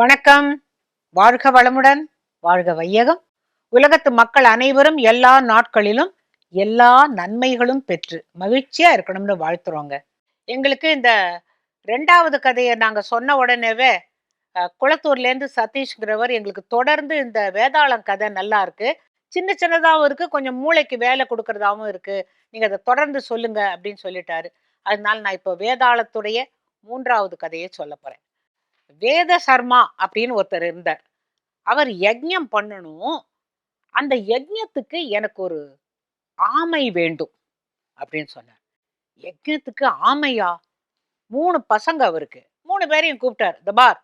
வணக்கம். வாழ்க வளமுடன் வாழ்க வையகம். உலகத்து மக்கள் அனைவரும் எல்லா நாட்களிலும் எல்லா நன்மைகளும் பெற்று மகிழ்ச்சியா இருக்கணும்னு வாழ்த்துறோங்க. எங்களுக்கு இந்த ரெண்டாவது கதையை நாங்க சொன்ன உடனேவே குளத்தூர்லேருந்து சதீஷ்ங்கிறவர் எங்களுக்கு தொடர்ந்து இந்த வேதாளம் கதை நல்லா இருக்கு. சின்ன சின்னதாகவும் இருக்கு கொஞ்சம் மூளைக்கு வேலை கொடுக்கறதாகவும் இருக்கு. நீங்க அதை தொடர்ந்து சொல்லுங்க அப்படின்னு சொல்லிட்டாரு. அதனால நான் இப்போ வேதாளத்துடைய மூன்றாவது கதையை சொல்ல போறேன். வேத சர்மா அப்படின்னு ஒருத்தர் இருந்தார். அவர் யஜ்யம் பண்ணணும். அந்த யஜ்யத்துக்கு எனக்கு ஒரு ஆமை வேண்டும் அப்படின்னு சொன்னார். யஜ்யத்துக்கு ஆமையா? மூணு பசங்க அவருக்கு. மூணு பேரையும் கூப்பிட்டார். த பார்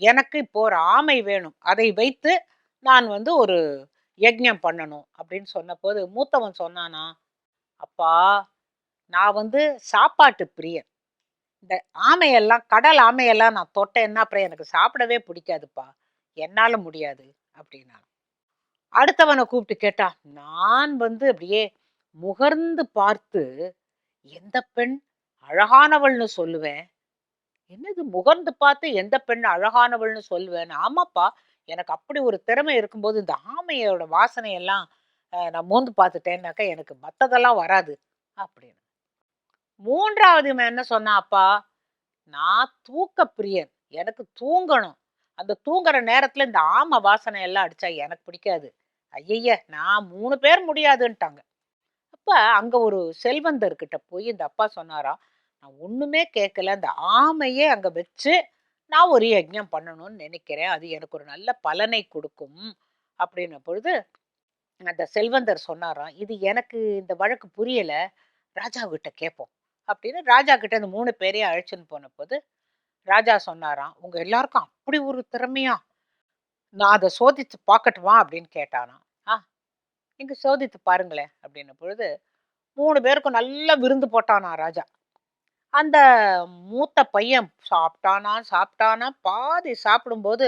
எனக்கு இப்போ ஒரு ஆமை வேணும். அதை வைத்து நான் வந்து ஒரு யஜ்யம் பண்ணணும். அப்படின்னு சொன்னபோது மூத்தவன் சொன்னானா அப்பா நான் வந்து சாப்பாட்டு பிரியன். இந்த ஆமையெல்லாம் கடல் ஆமையெல்லாம் நான் தொட்டேன்னா அப்புறம் எனக்கு சாப்பிடவே பிடிக்காதுப்பா. என்னால் முடியாது அப்படின்னா அடுத்தவனை கூப்பிட்டு கேட்டா நான் வந்து அப்படியே முகர்ந்து பார்த்து எந்த பெண் அழகானவள்னு சொல்லுவேன்? என்னது முகர்ந்து பார்த்து எந்த பெண் அழகானவள்னு சொல்லுவேன் ஆமாப்பா எனக்கு அப்படி ஒரு திறமை இருக்கும்போது இந்த ஆமையோட வாசனையெல்லாம் நான் மோந்து பார்த்துட்டேன்னாக்கா எனக்கு மற்றதெல்லாம் வராது. அப்படின்னு மூன்றாவது இவன் என்ன சொன்னாப்பா நான் தூக்க பிரியன். எனக்கு தூங்கணும். அந்த தூங்குற நேரத்துல இந்த ஆமை வாசனை எல்லாம் அடிச்சா எனக்கு பிடிக்காது. ஐயய்ய நான் மூணு பேர் முடியாதுன்ட்டாங்க. அப்ப அங்க ஒரு செல்வந்தர்கிட்ட போய் இந்த அப்பா சொன்னாராம் நான் ஒண்ணுமே கேட்கல அந்த ஆமையே அங்க வச்சு நான் ஒரு யஜ்ஞம் பண்ணணும்னு நினைக்கிறேன். அது எனக்கு ஒரு நல்ல பலனை கொடுக்கும். அப்படின்ன பொழுது அந்த செல்வந்தர் சொன்னாராம் இது எனக்கு இந்த வழக்கு புரியல. ராஜா கிட்ட கேட்போம் அப்படின்னு ராஜா கிட்ட இந்த மூணு பேரையும் அழைச்சின்னு போன போது ராஜா சொன்னாராம் உங்க எல்லாருக்கும் அப்படி ஒரு திறமையா? நான் அதை சோதித்து பார்க்கட்டுமா? அப்படின்னு கேட்டானா ஆ இங்கே சோதித்து பாருங்களேன். அப்படின்ன பொழுது மூணு பேருக்கும் நல்லா விருந்து போட்டானா ராஜா. அந்த மூத்த பையன் சாப்பிட்டானா சாப்பிட்டானா பாதி சாப்பிடும்போது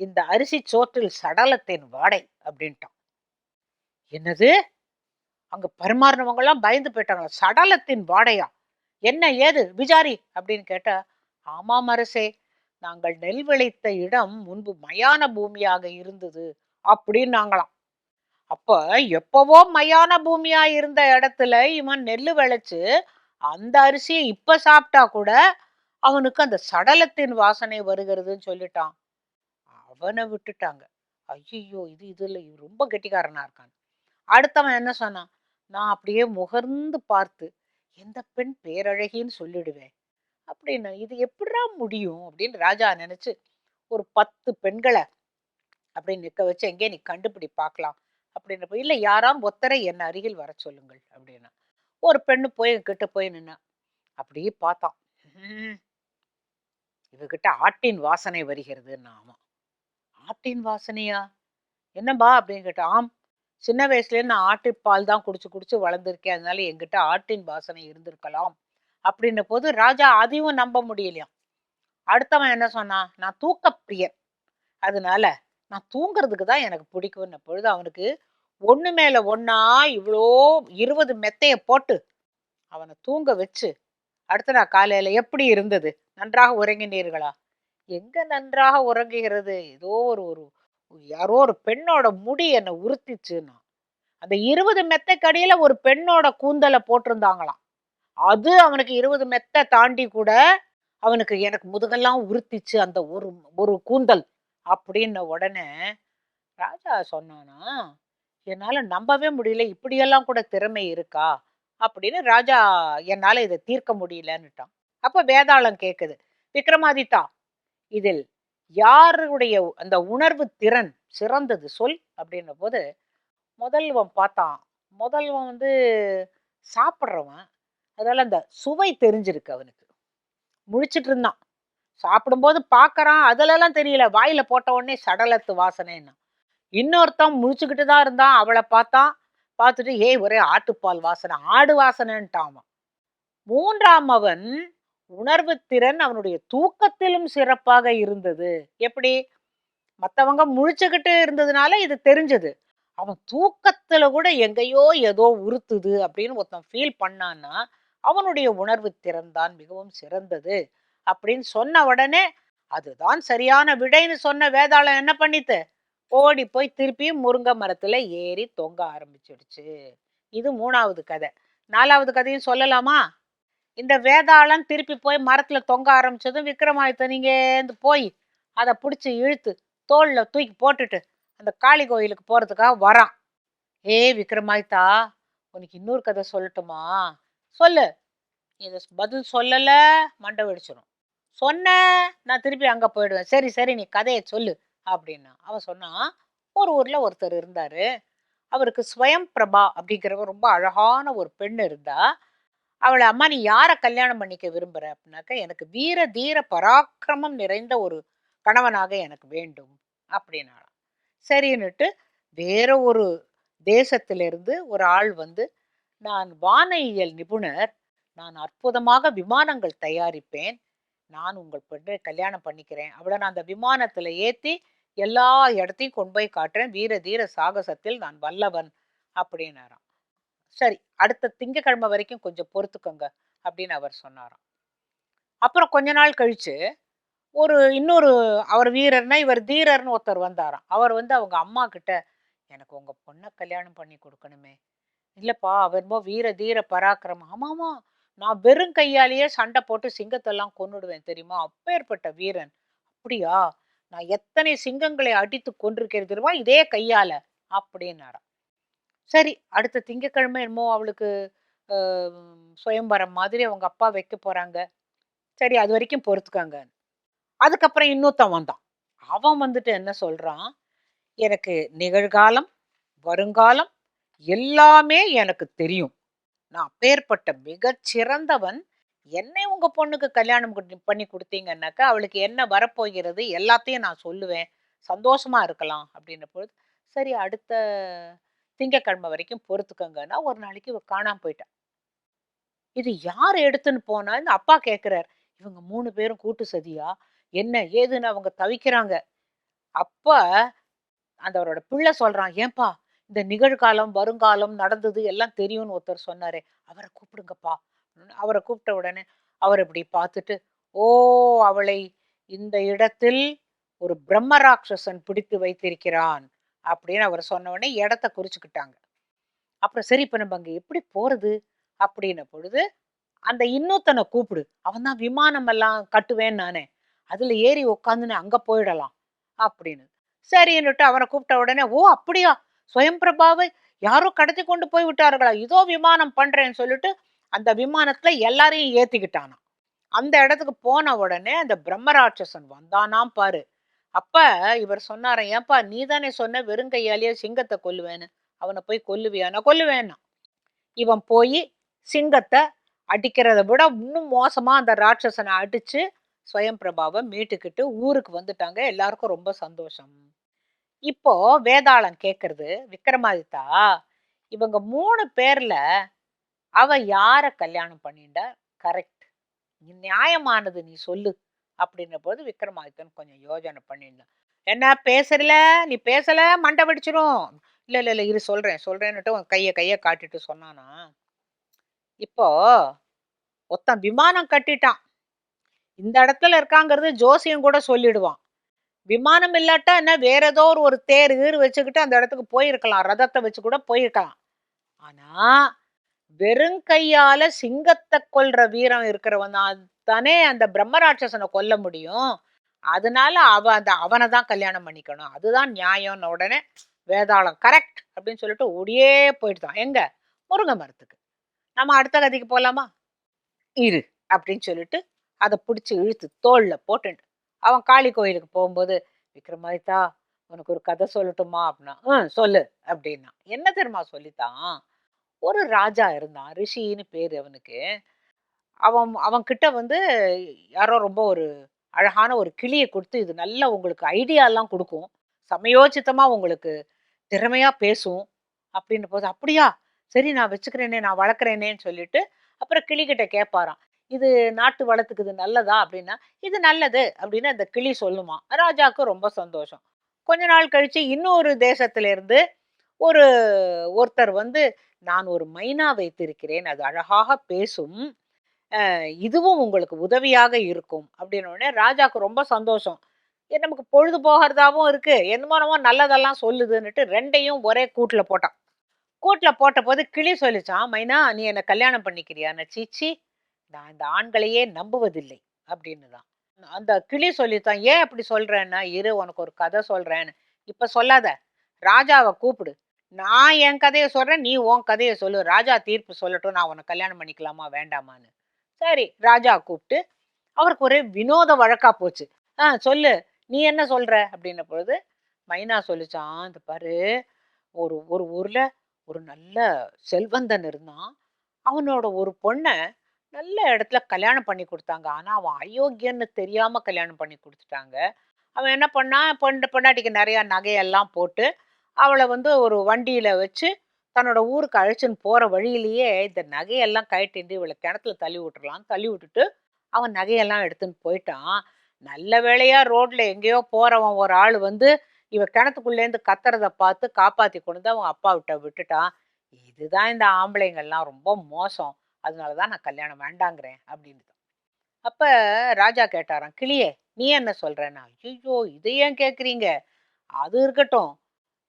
இந்த அரிசி சோற்றில் சடலத்தின் வாடை அப்படின்ட்டான். என்னது? அங்கே பரிமாறினவங்களாம் பயந்து போயிட்டாங்களா? சடலத்தின் வாடையா? என்ன ஏது? விஜாரி அப்படின்னு கேட்டால் ஆமாம் அரசே நாங்கள் நெல் விளைத்த இடம் முன்பு மயான பூமியாக இருந்தது அப்படின்னாங்களாம். அப்ப எப்பவோ மயான பூமியா இருந்த இடத்துல இவன் நெல் விளைச்சு அந்த அரிசியை இப்ப சாப்பிட்டா கூட அவனுக்கு அந்த சடலத்தின் வாசனை வருகிறதுன்னு சொல்லிட்டான். அவனை விட்டுட்டாங்க. ஐயோ இது இதுல ரொம்ப கெட்டிக்காரனா இருக்கான். அடுத்தவன் என்ன சொன்னான்? நான் அப்படியே முகர்ந்து பார்த்து எந்த பெண் பேரழகின்னு சொல்லிடுவேன் அப்படின்னு இது எப்படிடா முடியும்? அப்படின்னு ராஜா நினைச்சு ஒரு பத்து பெண்களை அப்படின்னு நிற்க வச்சு எங்கே நீ கண்டுபிடி பார்க்கலாம் அப்படின்றப்ப இல்லை யாராம் ஒத்தரை என் அருகில் வர சொல்லுங்கள் அப்படின்னா. ஒரு பெண்ணு போய் கிட்ட போய் நின்னா அப்படியே பார்த்தான். இவகிட்ட ஆட்டின் வாசனை வருகிறதுன்னு ஆமாம் ஆட்டின் வாசனையா? என்னப்பா? அப்படின்னு கேட்டா ஆம் சின்ன வயசுலேருந்து நான் ஆட்டுப்பால் தான் குடிச்சு குடிச்சு வளர்ந்துருக்கேன். அதனால எங்கிட்ட ஆட்டின் வாசனை இருந்திருக்கலாம். அப்படின்ன போது ராஜா அதையும் நம்ப முடியலையாம். அடுத்தவன் என்ன சொன்னான்? நான் தூக்க பிரியன். அதனால நான் தூங்குறதுக்கு தான் எனக்கு பிடிக்கும்ன பொழுது அவனுக்கு ஒன்று மேலே ஒன்றா இவ்வளோ இருபது மெத்தையை போட்டு அவனை தூங்க வச்சு அடுத்த நாள் காலையில் எப்படி இருந்தது? நன்றாக உறங்கினீர்களா? எங்கே நன்றாக உறங்குகிறது? ஏதோ ஒரு ஒரு யாரோ ஒரு பெண்ணோட முடி என்னை உறுத்திச்சுன்னா. அந்த இருபது மெத்தைக்கடியில ஒரு பெண்ணோட கூந்தலை போட்டிருந்தாங்களாம். அது அவனுக்கு இருபது மெத்தை தாண்டி கூட அவனுக்கு எனக்கு முதுகெல்லாம் உறுத்திச்சு அந்த ஒரு ஒரு கூந்தல் அப்படின்ன உடனே ராஜா சொன்னானா என்னால் நம்பவே முடியல இப்படியெல்லாம் கூட திறமை இருக்கா? அப்படின்னு ராஜா என்னால் இதை தீர்க்க முடியலன்னுட்டான். அப்போ வேதாளம் கேட்குது விக்ரமாதித்தா இதில் யாருடைய அந்த உணர்வு திறன் சிறந்தது சொல் அப்படின்ன போது முதல்வன் பார்த்தான். முதல்வன் வந்து சாப்பிட்றவன். அதால் அந்த சுவை தெரிஞ்சிருக்கு அவனுக்கு. முழிச்சிட்டு இருந்தான். சாப்பிடும்போது பார்க்கறான். அதிலெல்லாம் தெரியல. வாயில் போட்ட உடனே சடலத்து வாசனைன்னா. இன்னொருத்தன் முழிச்சுக்கிட்டு தான் இருந்தான். அவளை பார்த்தான். பார்த்துட்டு ஏய் ஒரே ஆட்டுப்பால் வாசனை. ஆடு வாசனைன்ட்டான் மூன்றாம் அவன் உணர்வு திறன் அவனுடைய தூக்கத்திலும் சிறப்பாக இருந்தது. எப்படி? மற்றவங்க முழிச்சுக்கிட்டு இருந்ததுனால இது தெரிஞ்சது. அவன் தூக்கத்துல கூட எங்கேயோ ஏதோ உறுத்துது அப்படின்னு ஒருத்தன் ஃபீல் பண்ணான்னா அவனுடைய உணர்வு திறன் தான் மிகவும் சிறந்தது அப்படின்னு சொன்ன உடனே அதுதான் சரியான விடைன்னு சொன்ன வேதாளம் என்ன பண்ணித்து? ஓடி போய் திருப்பியும் முருங்கை மரத்துல ஏறி தொங்க ஆரம்பிச்சிடுச்சு. இது மூணாவது கதை. நாலாவது கதையும் சொல்லலாமா? இந்த வேதாளம் திருப்பி போய் மரத்தில் தொங்க ஆரம்பித்ததும் விக்ரமாதித்தன் நீங்கேந்து போய் அதை பிடிச்சி இழுத்து தோளில் தூக்கி போட்டுட்டு அந்த காளி கோயிலுக்கு போகிறதுக்காக வரான். ஏ விக்ரமாதித்தா உனக்கு இன்னொரு கதை சொல்லட்டுமா? சொல்லு. இதை பதில் சொல்லலை மண்டை வெடிச்சிடும் சொன்ன நான் திருப்பி அங்கே போயிடுவேன். சரி சரி நீ கதையை சொல்லு அப்படின்னா அவன் சொன்னான். ஒரு ஊரில் ஒருத்தர் இருந்தார். அவருக்கு ஸ்வயம் பிரபா அப்படிங்கிறவ ரொம்ப அழகான ஒரு பெண் இருந்தா அவளை அம்மா நீ யாரை கல்யாணம் பண்ணிக்க விரும்புற? அப்படின்னாக்க எனக்கு வீர தீர பராக்கிரமம் நிறைந்த ஒரு கணவனாக எனக்கு வேண்டும். அப்படின்னாலாம் சரின்னுட்டு வேற ஒரு தேசத்திலிருந்து ஒரு ஆள் வந்து நான் வானையியல் நிபுணர். நான் அற்புதமாக விமானங்கள் தயாரிப்பேன். நான் உங்கள் பெண்ணை கல்யாணம் பண்ணிக்கிறேன். அவளை நான் அந்த விமானத்தில் ஏற்றி எல்லா இடத்தையும் கொண்டு போய் காட்டுறேன். வீர தீர சாகசத்தில் நான் வல்லவன். அப்படின்னாராம். சரி அடுத்த திங்கக்கிழமை வரைக்கும் கொஞ்சம் பொறுத்துக்கோங்க அப்படின்னு அவர் சொன்னாராம். அப்புறம் கொஞ்ச நாள் கழித்து ஒரு இன்னொரு அவர் வீரர்னா இவர் தீரர்னு ஒருத்தர் வந்தாராம். அவர் வந்து அவங்க அம்மா கிட்ட எனக்கு உங்கள் பொண்ணை கல்யாணம் பண்ணி கொடுக்கணுமே. இல்லைப்பா அவர் வீர தீர பராக்கிரமம் ஆமாமா நான் வெறும் கையாலேயே சண்டை போட்டு சிங்கத்தெல்லாம் கொன்னுடுவேன் தெரியுமா? அப்பேற்பட்ட வீரன். அப்படியா? நான் எத்தனை சிங்கங்களை அடித்து கொண்டிருக்கிறது தெரியுமா? இதே கையால. அப்படின்னாராம். சரி அடுத்த திங்கக்கிழமை என்னமோ அவளுக்கு சுயம்பரம் மாதிரி அவங்க அப்பா வைக்க போகிறாங்க சரி அது வரைக்கும் பொறுத்துக்காங்க. அதுக்கப்புறம் இன்னொருத்தன் வந்தான். அவன் வந்துட்டு என்ன சொல்கிறான் எனக்கு நிகழ்காலம் வருங்காலம் எல்லாமே எனக்கு தெரியும். நான் அப்பேற்பட்ட மிகச்சிறந்தவன் என்னை உங்கள் பொண்ணுக்கு கல்யாணம் பண்ணி கொடுத்தீங்கன்னாக்கா அவளுக்கு என்ன வரப்போகிறது எல்லாத்தையும் நான் சொல்லுவேன். சந்தோஷமாக இருக்கலாம் அப்படின்ற பொழுது சரி அடுத்த திங்கக்கிழமை வரைக்கும் பொறுத்துக்கங்கன்னா ஒரு நாளைக்கு இவ காணாம போயிட்டா. இது யார் எடுத்துன்னு போனால் இந்த அப்பா கேட்குறாரு இவங்க மூணு பேரும் கூட்டு சதியா? என்ன ஏதுன்னு அவங்க தவிக்கிறாங்க. அப்ப அந்த அவரோட பிள்ளை சொல்றான் ஏன்பா இந்த நிகழ்காலம் வருங்காலம் நடந்தது எல்லாம் தெரியும்னு ஒருத்தர் சொன்னாரே அவரை கூப்பிடுங்கப்பா. அவரை கூப்பிட்ட உடனே அவர் இப்படி பார்த்துட்டு ஓ அவளை இந்த இடத்தில் ஒரு பிரம்மராட்சசன் பிடித்து வைத்திருக்கிறான். அப்படின்னு அவர் சொன்னவொடனே இடத்த குறிச்சுக்கிட்டாங்க. அப்புறம் சரி இப்போ நம்ம அங்கே எப்படி போகிறது அப்படின்ன பொழுது அந்த இன்னொருத்தனை கூப்பிடு. அவன் தான் விமானம் எல்லாம் கட்டுவேன் நானே. அதில் ஏறி உட்காந்துன்னு அங்கே போயிடலாம் அப்படின்னு சரின்னுட்டு அவனை கூப்பிட்ட உடனே ஓ அப்படியா? சுயம்பிரபாவை யாரோ கடத்தி கொண்டு போய் விட்டார்களா? இதோ விமானம் பண்ணுறேன்னு சொல்லிட்டு அந்த விமானத்தில் எல்லாரையும் ஏற்றிக்கிட்டானான் அந்த இடத்துக்கு போன உடனே அந்த பிரம்மராட்சசன் வந்தானாம் பாரு. அப்ப இவர் சொன்னார ஏன்பா நீ தானே சொன்ன வெறுங்கையாலேயே சிங்கத்தை கொல்லுவேன்னு? அவனை போய் கொல்லுவியானா கொல்லுவேன்னா. இவன் போய் சிங்கத்தை அடிக்கிறத விட இன்னும் மோசமா அந்த ராட்சசனை அடிச்சு சுயம்பிரபாவை மீட்டுக்கிட்டு ஊருக்கு வந்துட்டாங்க. எல்லாருக்கும் ரொம்ப சந்தோஷம். இப்போ வேதாளம் கேட்கறது விக்ரமாதித்தா இவங்க மூணு பேர்ல அவ யார கல்யாணம் பண்ணிண்டா கரெக்ட். நியாயமானது நீ சொல்லு. அப்படின்ன போது விக்ரமாதித்தன் கொஞ்சம் யோஜனை பண்ணியிருந்தான். என்ன பேசல நீ பேசல? மண்டை வெடிச்சிரும். இல்லை இல்லை இல்லை இரு சொல்கிறேன் சொல்கிறேன்னுட்டு உன் கையை கையை காட்டிட்டு சொன்னானா? இப்போ ஒத்தன் விமானம் கட்டிட்டான். இந்த இடத்துல இருக்காங்கிறது ஜோசியம் கூட சொல்லிடுவான். விமானம் இல்லாட்டா என்ன வேற ஏதோ ஒரு ஒரு தேர் கீறு வச்சுக்கிட்டு அந்த இடத்துக்கு போயிருக்கலாம். ரதத்தை வச்சு கூட போயிருக்கலாம். ஆனா வெறும் கையால சிங்கத்தை கொல்ற வீரம் இருக்கிறவன் தான் தானே அந்த பிரம்மராட்சசனை கொல்ல முடியும். அதனால அவ அந்த அவனை தான் கல்யாணம் பண்ணிக்கணும். அதுதான் நியாயம்னு உடனே வேதாளம் கரெக்ட் அப்படின்னு சொல்லிட்டு ஓடியே போயிட்டுதான் எங்க? முருங்கை மரத்துக்கு. நம்ம அடுத்த கதைக்கு போகலாமா இரு அப்படின்னு சொல்லிட்டு அதை பிடிச்சி இழுத்து தோளில் போட்டுண்டு. அவன் காளி கோயிலுக்கு போகும்போது விக்ரமாதித்தா உனக்கு ஒரு கதை சொல்லட்டுமா? அப்படின்னா ம் சொல்லு அப்படின்னா. என்ன தெரியுமா சொல்லித்தான்? ஒரு ராஜா இருந்தான் ரிஷின்னு பேர் அவனுக்கு. அவன் அவன் கிட்ட வந்து யாரோ ரொம்ப ஒரு அழகான ஒரு கிளியை கொடுத்து இது நல்ல உங்களுக்கு ஐடியாலாம் கொடுக்கும். சமயோச்சித்தமாக உங்களுக்கு திறமையாக பேசும் அப்படின்ற போது அப்படியா? சரி நான் வச்சுக்கிறேனே நான் வளர்க்குறேனேன்னு சொல்லிட்டு அப்புறம் கிளிகிட்ட கேட்பாராம். இது நாட்டு வளத்துக்கு இது நல்லதா? அப்படின்னா இது நல்லது. அப்படின்னு அந்த கிளி சொல்லுமா ராஜாவுக்கு ரொம்ப சந்தோஷம். கொஞ்ச நாள் கழித்து இன்னொரு தேசத்துலேருந்து ஒரு ஒருத்தர் வந்து நான் ஒரு மைனா வைத்திருக்கிறேன். அது அழகாக பேசும். இதுவும் உங்களுக்கு உதவியாக இருக்கும். அப்படின்ன ராஜாவுக்கு ரொம்ப சந்தோஷம். நமக்கு பொழுது போகிறதாவும் இருக்கு. என்னமோ நல்லதெல்லாம் சொல்லுதுன்னுட்டு ரெண்டையும் ஒரே கூட்டில் போட்டான். கூட்டில் போட்ட போது கிளி சொல்லிச்சான் மைனா நீ என்னை கல்யாணம் பண்ணிக்கிறியா? சீச்சி நான் இந்த ஆண்களையே நம்புவதில்லை. அப்படின்னு தான் அந்த கிளி சொல்லித்தான் ஏன் அப்படி சொல்கிறேன்னா இரு உனக்கு ஒரு கதை சொல்கிறேன்னு இப்போ சொல்லாத. ராஜாவை கூப்பிடு. நான் என் கதையை சொல்கிறேன் நீ உன் கதையை சொல்லு. ராஜா தீர்ப்பு சொல்லட்டும். நான் உன்னை கல்யாணம் பண்ணிக்கலாமா? வேண்டாமான்னு. சரி ராஜா கூப்பிட்டு அவருக்கு ஒரே வினோத வழக்கா போச்சு. ஆ சொல்லு நீ என்ன சொல்ற? அப்படின்ன பொழுது மைனா சொல்லிச்சான் இந்த பாரு ஒரு ஒரு ஊர்ல ஒரு நல்ல செல்வந்தன் இருந்தான். அவனோட ஒரு பொண்ணை நல்ல இடத்துல கல்யாணம் பண்ணி கொடுத்தாங்க. ஆனால் அவன் அயோக்கியன்னு தெரியாமல் கல்யாணம் பண்ணி கொடுத்துட்டாங்க. அவன் என்ன பண்ணான்? பொண்ணு பொண்டாட்டிக்கு நிறையா நகையெல்லாம் போட்டு அவளை வந்து ஒரு வண்டியில் வச்சு தன்னோட ஊருக்கு அழைச்சின்னு போகிற வழியிலேயே இந்த நகையெல்லாம் கயிட்டு இவளை கிணத்துல தள்ளி விட்டுறலாம் தள்ளி விட்டுட்டு அவன் நகையெல்லாம் எடுத்துன்னு போயிட்டான். நல்ல வேளையாக ரோட்ல எங்கேயோ போறவன் ஒரு ஆள் வந்து இவ கிணத்துக்குள்ளேருந்து கத்துறத பார்த்து காப்பாத்தி கொண்டு வந்து அவன் அப்பா விட்ட விட்டுட்டான். இதுதான் இந்த ஆம்பளைங்கள்லாம் ரொம்ப மோசம். அதனால தான் நான் கல்யாணம் வேண்டாங்கிறேன் அப்படின்னு அப்போ ராஜா கேட்டாராம் கிளியே நீ என்ன சொல்கிறேன்னா ஐயோ இதை ஏன் கேட்குறீங்க அது இருக்கட்டும்.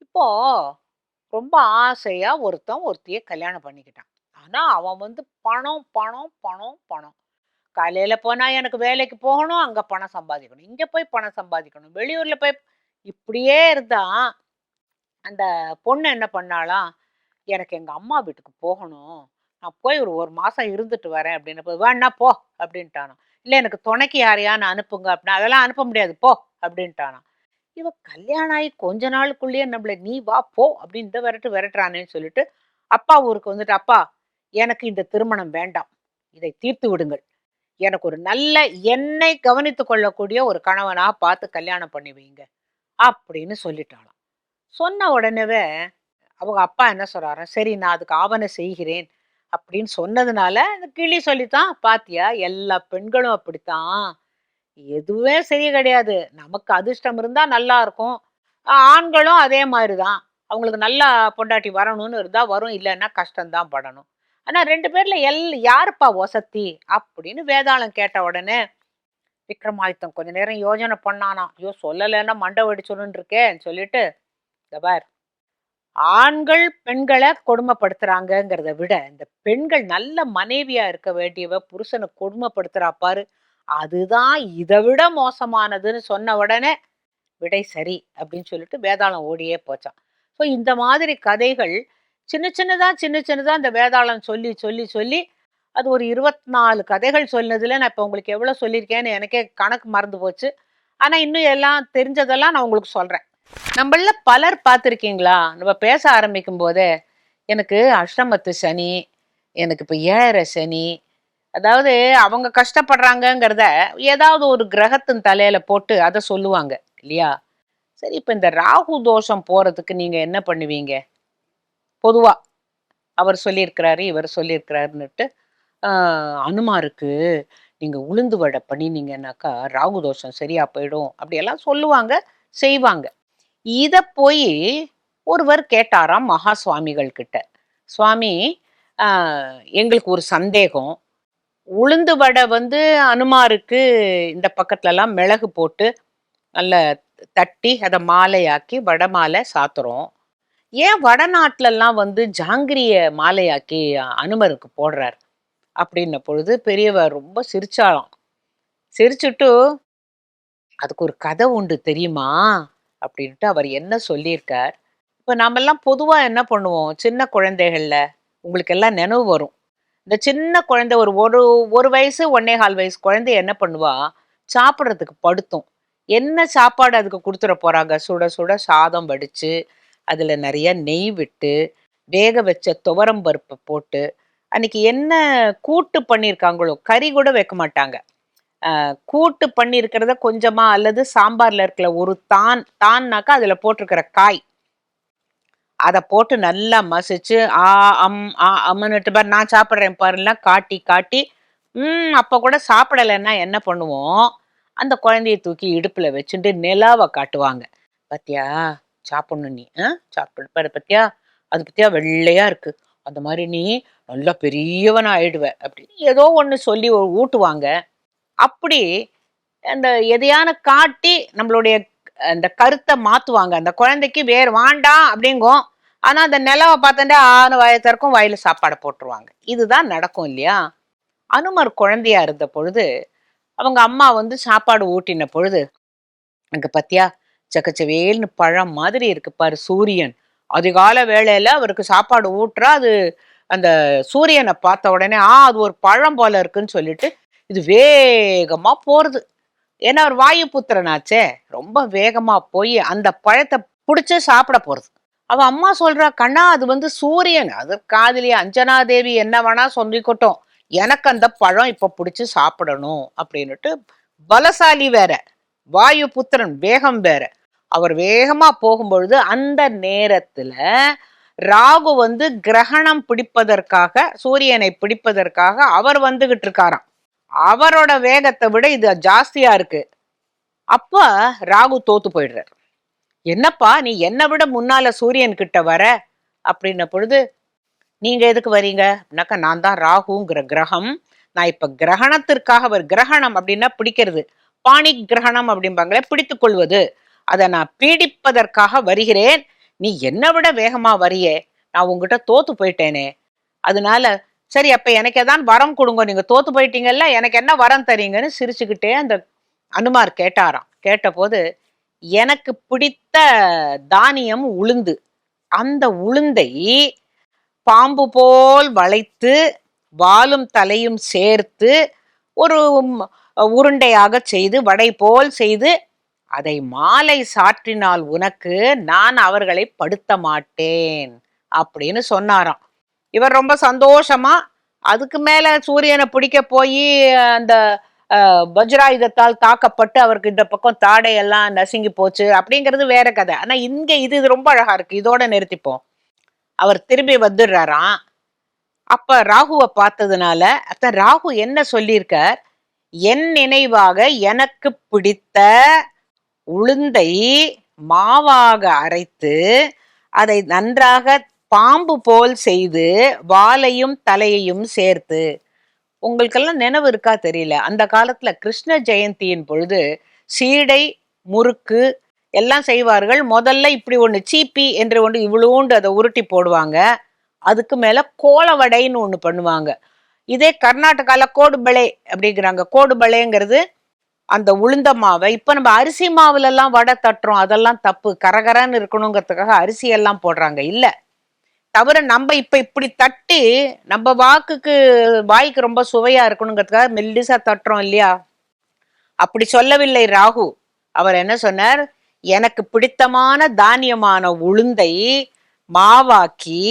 இப்போ ரொம்ப ஆசையா ஒருத்தன் ஒருத்திய கல்யாணம் பண்ணிக்கிட்டான். ஆனா அவன் வந்து பணம் பணம் பணம் பணம். காலையில போனா எனக்கு வேலைக்கு போகணும் அங்க பணம் சம்பாதிக்கணும். இங்க போய் பணம் சம்பாதிக்கணும். வெளியூர்ல போய் இப்படியே இருந்தா அந்த பொண்ணு என்ன பண்ணாலாம் எனக்கு எங்க அம்மா வீட்டுக்கு போகணும். நான் போய் ஒரு ஒரு மாசம் இருந்துட்டு வரேன் அப்படின்னு போய் வேணா போ அப்படின்ட்டானோ இல்லை எனக்கு துணைக்கு யாரையான்னு அனுப்புங்க அப்படின்னா அதெல்லாம் அனுப்ப முடியாது. போ அப்படின்ட்டானா இவ கல்யாணம் ஆகி கொஞ்ச நாளுக்குள்ளேயே நம்மள நீ வா போ அப்படின்னு இந்த விரட்டு விரட்டுறானேன்னு சொல்லிட்டு அப்பா ஊருக்கு வந்துட்டு அப்பா எனக்கு இந்த திருமணம் வேண்டாம். இதை தீர்த்து விடுங்கள். எனக்கு ஒரு நல்ல என்னை கவனித்து கொள்ளக்கூடிய ஒரு கணவனாக பார்த்து கல்யாணம் பண்ணி வைங்க. அப்படின்னு சொல்லிட்டாளாம். சொன்ன உடனேவே அவங்க அப்பா என்ன சொல்றாரு? சரி நான் அதுக்கு ஆவணம் செய்கிறேன். அப்படின்னு சொன்னதுனால இந்த கிளி சொல்லித்தான் பாத்தியா எல்லா பெண்களும் அப்படித்தான். எதுவே சரி கிடையாது. நமக்கு அதிர்ஷ்டம் இருந்தால் நல்லா இருக்கும். ஆண்களும் அதே மாதிரி தான் அவங்களுக்கு நல்லா பொண்டாட்டி வரணும்னு இருந்தால் வரும் இல்லைன்னா கஷ்டம்தான் படணும். ஆனால் ரெண்டு பேரில் எல் யாருப்பா வசத்தி அப்படின்னு வேதாளம் கேட்ட உடனே விக்ரமாதித்தன் கொஞ்ச நேரம் யோஜனை பண்ணானா? ஐயோ சொல்லலைன்னா மண்டை வெடிச்சுன்னு இருக்கேன்னு சொல்லிட்டு இந்த பார் ஆண்கள் பெண்களை கொடுமைப்படுத்துறாங்கங்கிறத விட இந்த பெண்கள் நல்ல மனைவியா இருக்க வேண்டியவ புருஷனை கொடுமைப்படுத்துறா பாரு. அதுதான் இதை விட மோசமானதுன்னு சொன்ன உடனே விடை சரி அப்படின்னு சொல்லிட்டு வேதாளம் ஓடியே போச்சான் ஸோ இந்த மாதிரி கதைகள் சின்ன சின்னதாக சின்ன சின்னதாக இந்த வேதாளம் சொல்லி சொல்லி சொல்லி அது ஒரு இருபத்தி நாலு கதைகள் சொன்னதில் நான் இப்போ உங்களுக்கு எவ்வளோ சொல்லியிருக்கேன்னு எனக்கே கணக்கு மறந்து போச்சு. ஆனால் இன்னும் எல்லாம் தெரிஞ்சதெல்லாம் நான் உங்களுக்கு சொல்கிறேன் நம்மள பலர் பார்த்துருக்கீங்களா? நம்ம பேச ஆரம்பிக்கும் போதே எனக்கு அஷ்டமத்து சனி எனக்கு இப்போ ஏழரை சனி அதாவது அவங்க கஷ்டப்படுறாங்கங்கிறத ஏதாவது ஒரு கிரகத்தின் தலையில போட்டு அதை சொல்லுவாங்க இல்லையா? சரி இப்போ இந்த ராகு தோஷம் போறதுக்கு நீங்க என்ன பண்ணுவீங்க? பொதுவா அவர் சொல்லியிருக்கிறாரு இவர் சொல்லியிருக்கிறாருன்னுட்டு அனுமாருக்கு நீங்கள் உளுந்து வடை பண்ணினீங்கன்னாக்கா ராகு தோஷம் சரியா போயிடும் அப்படியெல்லாம் சொல்லுவாங்க செய்வாங்க. இதை போய் ஒருவர் கேட்டாராம் மகா சுவாமிகள் கிட்ட சுவாமி எங்களுக்கு ஒரு சந்தேகம் உளுந்து வடை வந்து அனுமாருக்கு இந்த பக்கத்துல எல்லாம் மிளகு போட்டு நல்ல தட்டி அதை மாலையாக்கி வடை மாலை சாத்துறோம். ஏன் வடநாட்டிலலாம் வந்து ஜாங்கிரிய மாலையாக்கி அனுமருக்கு போடுறார்? அப்படின்ன பொழுது பெரியவர் ரொம்ப சிரிச்சாலாம் சிரிச்சுட்டு அதுக்கு ஒரு கதை உண்டு தெரியுமா? அப்படின்ட்டு அவர் என்ன சொல்லியிருக்கார்? இப்போ நாமெல்லாம் பொதுவாக என்ன பண்ணுவோம்? சின்ன குழந்தைகளில் உங்களுக்கு எல்லாம் நினைவு வரும். இந்த சின்ன குழந்தை ஒரு ஒரு ஒரு வயசு ஒன்னே கால் வயசு குழந்தை என்ன பண்ணுவா? சாப்பிட்றதுக்கு படுத்தும். என்ன சாப்பாடு அதுக்கு கொடுத்துட போகிறாங்க சுட சுட சாதம் வடித்து அதில் நிறைய நெய் விட்டு வேக வச்ச துவரம் பருப்பை போட்டு அன்னைக்கு என்ன கூட்டு பண்ணியிருக்காங்களோ கறி கூட வைக்க மாட்டாங்க. கூட்டு பண்ணியிருக்கிறத கொஞ்சமாக அல்லது சாம்பாரில் இருக்கிற ஒரு தான் தான்னாக்கா அதில் போட்டிருக்கிற காய். அதை போட்டு நல்லா மசிச்சு ஆ அம் ஆ அம்னுட்டு பாரு நான் சாப்பிட்றேன் பாருலாம் காட்டி காட்டி ம் அப்போ கூட சாப்பிடலைன்னா என்ன பண்ணுவோம்? அந்த குழந்தைய தூக்கி இடுப்பில் வச்சுட்டு நிலாவை காட்டுவாங்க. பத்தியா? சாப்பிடணும் நீ ஆ? சாப்பிடு பாரு பத்தியா? அது பத்தியா? வெள்ளையா இருக்கு. அந்த மாதிரி நீ நல்லா பெரியவனா ஆயிடுவ அப்படின்னு ஏதோ ஒன்று சொல்லி ஊட்டுவாங்க. அப்படி அந்த எதையான காட்டி நம்மளுடைய அந்த கருத்தை மாத்துவாங்க. அந்த குழந்தைக்கு வேறு வேண்டாம் அப்படிங்கும் ஆனா அந்த நிலவை பார்த்தா ஆறு வயதற்கும் வயல சாப்பாடை போட்டுருவாங்க. இதுதான் நடக்கும் இல்லையா? அனுமர் குழந்தையா இருந்த பொழுது அவங்க அம்மா வந்து சாப்பாடு ஊட்டின பொழுது அங்க பத்தியா? சக்கச்சவேல்னு பழம் மாதிரி இருக்கு பாரு சூரியன். அதிகால வேளையில அவருக்கு சாப்பாடு ஊட்டுறா அது அந்த சூரியனை பார்த்த உடனே ஆ அது ஒரு பழம் போல இருக்குன்னு சொல்லிட்டு இது வேகமா போறது. ஏன்னா அவர் வாயு புத்திரனாச்சே ரொம்ப வேகமா போய் அந்த பழத்தை பிடிச்சி சாப்பிட போறது. அவ அம்மா சொல்றா கண்ணா அது வந்து சூரியன். அது காதலி அஞ்சனா தேவி என்ன வேணா சொல்லிக்கட்டும். எனக்கு அந்த பழம் இப்ப பிடிச்சி சாப்பிடணும். அப்படின்னுட்டு பலசாலி வேற. வாயு புத்திரன் வேகம் வேற. அவர் வேகமா போகும்பொழுது அந்த நேரத்துல ராகு வந்து கிரகணம் பிடிப்பதற்காக சூரியனை பிடிப்பதற்காக அவர் வந்துகிட்டு இருக்காராம். அவரோட வேகத்தை விட இது ஜாஸ்தியா இருக்கு. அப்ப ராகு தோத்து போயிடுறார். என்னப்பா நீ என்னை விட முன்னால சூரியன் கிட்ட வர? அப்படின்ன பொழுது நீங்க எதுக்கு வரீங்க? அப்படின்னாக்கா நான் தான் ராகுங்கிற கிரகம். நான் இப்ப கிரகணத்திற்காக ஒரு கிரகணம் அப்படின்னா பிடிக்கிறது. பாணி கிரகணம் அப்படிம்பாங்களே பிடித்துக் கொள்வது. அதை நான் பீடிப்பதற்காக வருகிறேன். நீ என்னை விட வேகமா வரியே. நான் உங்ககிட்ட தோத்து போயிட்டேனே. அதனால சரி அப்ப எனக்கு ஏதான் வரம் கொடுங்க. நீங்க தோத்து போயிட்டீங்கல்ல எனக்கு என்ன வரம் தரீங்கன்னு சிரிச்சுக்கிட்டே அந்த அனுமார் கேட்டாராம். கேட்டபோது எனக்கு பிடித்த தானியம் உளுந்து. அந்த உளுந்தை பாம்பு போல் வளைத்து வாலும் தலையும் சேர்த்து ஒரு உருண்டையாக செய்து வடை போல் செய்து அதை மாலை சாற்றினால் உனக்கு நான் அவர்களை படுத்த மாட்டேன். அப்படின்னு சொன்னாராம். இவர் ரொம்ப சந்தோஷமா அதுக்கு மேல சூரியனை பிடிக்க போய் அந்த வஜ்ராயுதத்தால் தாக்கப்பட்டு அவருக்கு இந்த பக்கம் தாடையெல்லாம் நசுங்கி போச்சு அப்படிங்கிறது வேற கதை. ஆனா இங்க இது இது ரொம்ப அழகா இருக்கு. இதோட நிறுத்திப்போம். அவர் திரும்பி வந்துடுறாராம். அப்ப ராகுவை பார்த்ததுனால அத்த ராகு என்ன சொல்லியிருக்கார்? என் நினைவாக எனக்கு பிடித்த உளுந்தை மாவாக அரைத்து அதை நன்றாக பாம்பு போல் செய்து வாலையும் தலையையும் சேர்த்து. உங்களுக்கெல்லாம் நினைவு இருக்கா தெரியல. அந்த காலத்துல கிருஷ்ண ஜெயந்தியின் பொழுது சீடை முறுக்கு எல்லாம் செய்வார்கள். முதல்ல இப்படி ஒன்று சீப்பி என்று ஒன்று இவ்வளோண்டு அதை உருட்டி போடுவாங்க. அதுக்கு மேல கோலவடைன்னு ஒன்று பண்ணுவாங்க. இதே கர்நாடகால கோடுபளே அப்படிங்கிறாங்க. கோடுபளேங்கிறது அந்த உளுந்த மாவை. இப்ப நம்ம அரிசி மாவுல எல்லாம் வடை தட்டுறோம். அதெல்லாம் தப்பு. கரகரன்னு இருக்கணுங்கிறதுக்காக அரிசி எல்லாம் போடுறாங்க. இல்லை. தவிர நம்ம இப்ப இப்படி தட்டி நம்ம வாக்குக்கு வாய்க்கு ரொம்ப சுவையா இருக்கணுங்கிறதுக்காக மெல்லிசா தட்டுறோம் இல்லையா? அப்படி சொல்லவில்லை ராகு. அவர் என்ன சொன்னார்? எனக்கு பிடித்தமான தானியமான உளுந்தை மாவாக்கி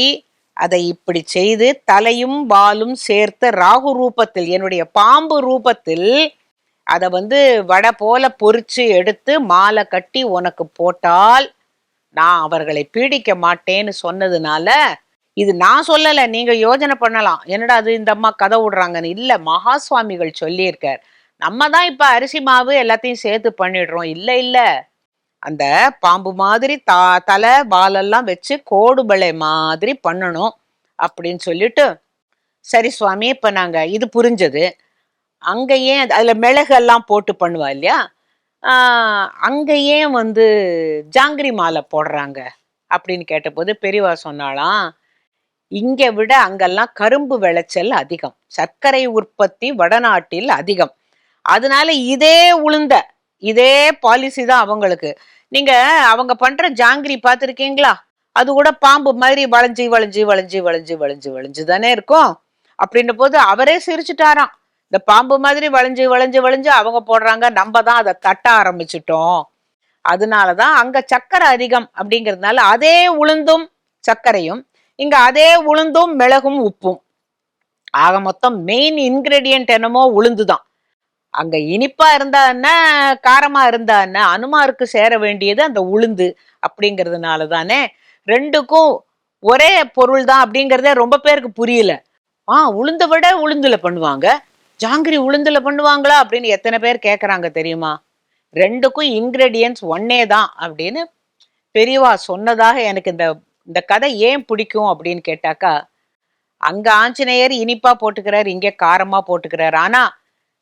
அதை இப்படி செய்து தலையும் வாலும் சேர்த்து ராகு ரூபத்தில் என்னுடைய பாம்பு ரூபத்தில் அதை வந்து வடை போல பொறிச்சு எடுத்து மாலை கட்டி உனக்கு போட்டால் நான் அவர்களை பீடிக்க மாட்டேன்னு சொன்னதுனால இது நான் சொல்லல நீங்க யோசனை பண்ணலாம். என்னடா அது இந்த அம்மா கதை விடுறாங்கன்னு. இல்ல மகா சுவாமிகள் சொல்லியிருக்கார். நம்ம தான் இப்ப அரிசி மாவு எல்லாத்தையும் சேர்த்து பண்ணிடுறோம். இல்ல இல்ல. அந்த பாம்பு மாதிரி தா தலை வாலெல்லாம் வச்சு கோடுபளை மாதிரி பண்ணணும் அப்படின்னு சொல்லிட்டு சரி சுவாமி இப்ப நாங்க இது புரிஞ்சது. அங்கேயே அதில் அதுல மிளகு எல்லாம் போட்டு பண்ணுவா இல்லையா? அங்கேயே ஏன் வந்து ஜாங்கிரி மாலை போடுறாங்க அப்படின்னு கேட்டபோது பெரியவா சொன்னாலாம் இங்கே விட அங்கெல்லாம் கரும்பு விளைச்சல் அதிகம் சர்க்கரை உற்பத்தி வடநாட்டில் அதிகம். அதனால இதே உளுந்த இதே பாலிசி தான் அவங்களுக்கு. நீங்க அவங்க பண்ற ஜாங்கிரி பார்த்துருக்கீங்களா? அது கூட பாம்பு மாதிரி வளைஞ்சி வளைஞ்சி வளைஞ்சி வளைஞ்சி வளைஞ்சி வளைஞ்சு தானே இருக்கும்? அப்படின்ற போது அவரே சிரிச்சுட்டாராம். இந்த பாம்பு மாதிரி வளைஞ்சு வளைஞ்சு வளைஞ்சு அவங்க போடுறாங்க. நம்ம தான் அதை தட்ட ஆரம்பிச்சிட்டோம். அதனால தான் அங்கே சர்க்கரை அதிகம் அப்படிங்கிறதுனால அதே உளுந்தும் சர்க்கரையும் இங்கே அதே உளுந்தும் மிளகும் உப்பும். ஆக மொத்தம் மெயின் இன்கிரெடியன்ட் என்னமோ உளுந்து தான் அங்கே இனிப்பாக இருந்தா என்ன காரமாக இருந்தா என்ன அனுமாருக்கு சேர வேண்டியது அந்த உளுந்து அப்படிங்கிறதுனால தானே ரெண்டுக்கும் ஒரே பொருள் தான் அப்படிங்கிறதே ரொம்ப பேருக்கு புரியல. ஆ உளுந்த விட உளுந்துல பண்ணுவாங்க. ஜாங்கிரி உளுந்துல பண்ணுவாங்களா அப்படின்னு எத்தனை பேர் கேட்குறாங்க தெரியுமா? ரெண்டுக்கும் இன்கிரெடியன்ஸ் ஒன்னே தான் அப்படின்னு பெரியவா சொன்னதாக எனக்கு இந்த இந்த கதை ஏன் பிடிக்கும் அப்படின்னு கேட்டாக்கா அங்க ஆஞ்சநேயர் இனிப்பா போட்டுக்கிறார் இங்கே காரமா போட்டுக்கிறார். ஆனா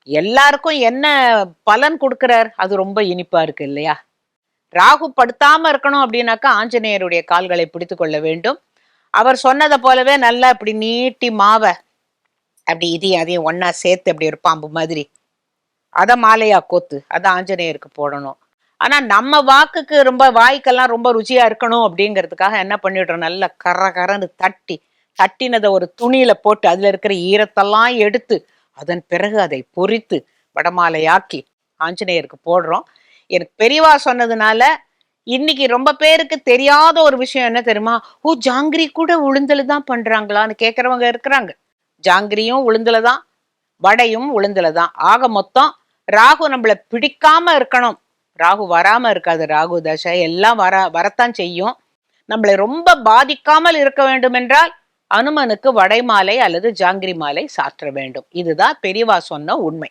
எல்லாருக்கும் என்ன பலன் கொடுக்கிறார்? அது ரொம்ப இனிப்பா இருக்கு இல்லையா? ராகு படுத்தாம இருக்கணும் அப்படின்னாக்கா ஆஞ்சநேயருடைய கால்களை பிடித்து கொள்ள வேண்டும். அவர் சொன்னதை போலவே நல்லா இப்படி நீட்டி மாவை அப்படி இதையும் அதையும் ஒன்றா சேர்த்து அப்படி ஒரு பாம்பு மாதிரி. அதை மாலையா கோத்து அதை ஆஞ்சநேயருக்கு போடணும். ஆனா நம்ம வாக்குக்கு ரொம்ப வாய்க்கெல்லாம் ரொம்ப ருச்சியா இருக்கணும் அப்படிங்கிறதுக்காக என்ன பண்ணிடுறோம்? நல்லா கர கரன்னு தட்டி தட்டினதை ஒரு துணியில போட்டு அதுல இருக்கிற ஈரத்தெல்லாம் எடுத்து அதன் பிறகு அதை பொரித்து வடமாலையாக்கி ஆஞ்சநேயருக்கு போடுறோம். எனக்கு பெரியவா சொன்னதுனால இன்னைக்கு ரொம்ப பேருக்கு தெரியாத ஒரு விஷயம் என்ன தெரியுமா? ஓ ஜாங்கிரி கூட உளுந்தல் தான் பண்றாங்களான்னு கேட்கறவங்க இருக்கிறாங்க. ஜாங்கிரியும் உளுந்துல தான் வடையும் உளுந்துல தான் ஆக மொத்தம் ராகு நம்மளை பிடிக்காம இருக்கணும். ராகு வராம இருக்காது ராகு தசை எல்லாம் வர வரத்தான் செய்யும். நம்மளை ரொம்ப பாதிக்காமல் இருக்க வேண்டும் என்றால் அனுமனுக்கு வடை மாலை அல்லது ஜாங்கிரி மாலை சாற்ற வேண்டும். இதுதான் பெரியவா சொன்ன உண்மை.